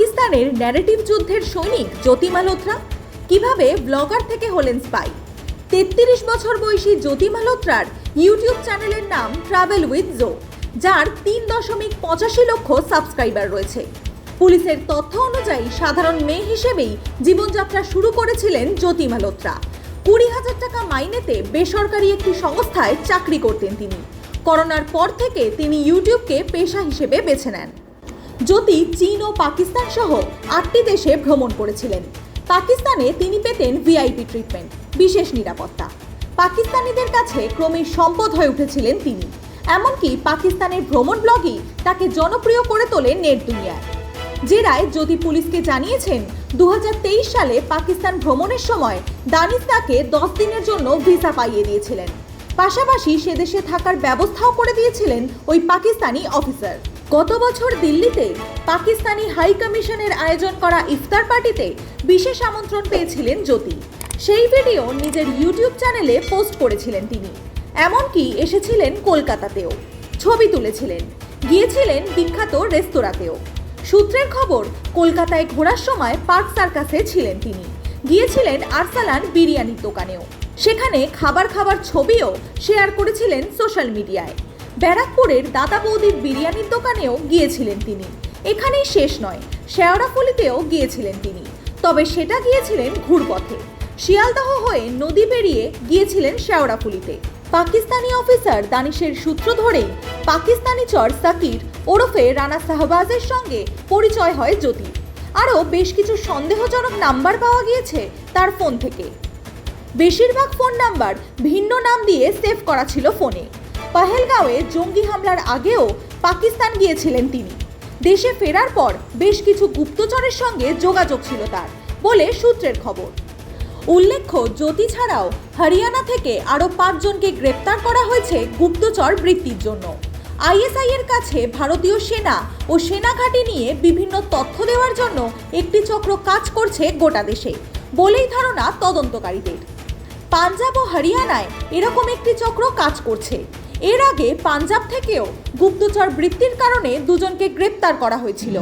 পাকিস্তানের ন্যারেটিভ যুদ্ধের সৈনিক জ্যোতি মালহোত্রা কীভাবে ব্লগার থেকে হলেন স্পাই তেত্রিশ বছর বয়সী জ্যোতি মালহোত্রার ইউটিউব চ্যানেলের নাম ট্রাভেল উইথ জো যার তিন দশমিক পঁচাশি লক্ষ সাবস্ক্রাইবার রয়েছে। পুলিশের তথ্য অনুযায়ী সাধারণ মেয়ে হিসেবেই জীবনযাত্রা শুরু করেছিলেন জ্যোতি মালহোত্রা কুড়ি হাজার টাকা মাইনেতে বেসরকারি একটি সংস্থায় চাকরি করতেন তিনি। করোনার পর থেকে তিনি ইউটিউবকে পেশা হিসেবে বেছে নেন। জ্যোতি চীন ও পাকিস্তান সহ আটটি দেশে ভ্রমণ করেছিলেন। পাকিস্তানে তিনি পেতেন ভিআইপি ট্রিটমেন্ট বিশেষ নিরাপত্তা। পাকিস্তানিদের কাছে ক্রমে সম্পদ হয়ে উঠেছিলেন তিনি। এমনকি পাকিস্তানের ভ্রমণ ব্লগই তাকে জনপ্রিয় করে তোলে নেট দুনিয়ায়। জেরায় জ্যোতি পুলিশকে জানিয়েছেন দু হাজার তেইশ সালে পাকিস্তান ভ্রমণের সময় দানিশ তাকে দশ দিনের জন্য ভিসা পাইয়ে দিয়েছিলেন। পাশাপাশি সে দেশে থাকার ব্যবস্থাও করে দিয়েছিলেন ওই পাকিস্তানি অফিসার গত বছর দিল্লিতে পাকিস্তানি হাই কমিশনের আয়োজন করা ইফতার পার্টিতে বিশেষ আমন্ত্রণ পেয়েছিলেন জ্যোতি। সেই ভিডিও নিজের ইউটিউব চ্যানেলে পোস্ট করেছিলেন তিনি। এমনকি এসেছিলেন কলকাতাতেও। ছবি তুলেছিলেন। গিয়েছিলেন বিখ্যাত রেস্তোরাঁতেও। সূত্রের খবর, কলকাতায় ঘোরার সময় পার্ক সার্কাসে ছিলেন তিনি। গিয়েছিলেন আরসালান বিরিয়ানির দোকানেও। সেখানে খাবার খাবার ছবিও শেয়ার করেছিলেন সোশ্যাল মিডিয়ায়। ব্যারাকপুরের দাদা বৌদির বিরিয়ানির দোকানেও গিয়েছিলেন তিনি। এখানেই শেষ নয়, শেওড়াফুলিতেও গিয়েছিলেন তিনি। তবে সেটা গিয়েছিলেন ঘুরপথে। শিয়ালদহ হয়ে নদী পেরিয়ে গিয়েছিলেন শেওড়াফুলিতে। পাকিস্তানি অফিসার দানিশের সূত্র ধরেই পাকিস্তানি চর সাকির ওরফে রানা শাহবাজের সঙ্গে পরিচয় হয় জ্যোতি। আরও বেশ কিছু সন্দেহজনক নাম্বার পাওয়া গিয়েছে তার ফোন থেকে। বেশিরভাগ ফোন নাম্বার ভিন্ন নাম দিয়ে সেভ করা ছিল ফোনে। পাহেলগাঁওয়ে জঙ্গি হামলার আগেও পাকিস্তান গিয়েছিলেন তিনি। দেশে ফেরার পর বেশ কিছু গুপ্তচরের সঙ্গে যোগাযোগ ছিল তার বলে সূত্রের খবর। উল্লেখ্য, জ্যোতি ছাড়াও হরিয়ানা থেকে আরও পাঁচজনকে গ্রেপ্তার করা হয়েছে গুপ্তচর বৃত্তির জন্য। আইএসআই এর কাছে ভারতীয় সেনা ও সেনাঘাঁটি নিয়ে বিভিন্ন তথ্য দেওয়ার জন্য একটি চক্র কাজ করছে গোটা দেশে, বলেই ধারণা তদন্তকারীদের। পাঞ্জাব ও হরিয়ানায় এরকম একটি চক্র কাজ করছে। এর আগে পাঞ্জাব থেকেও গুপ্তচর বৃত্তির কারণে দুজনকে গ্রেপ্তার করা হয়েছিল।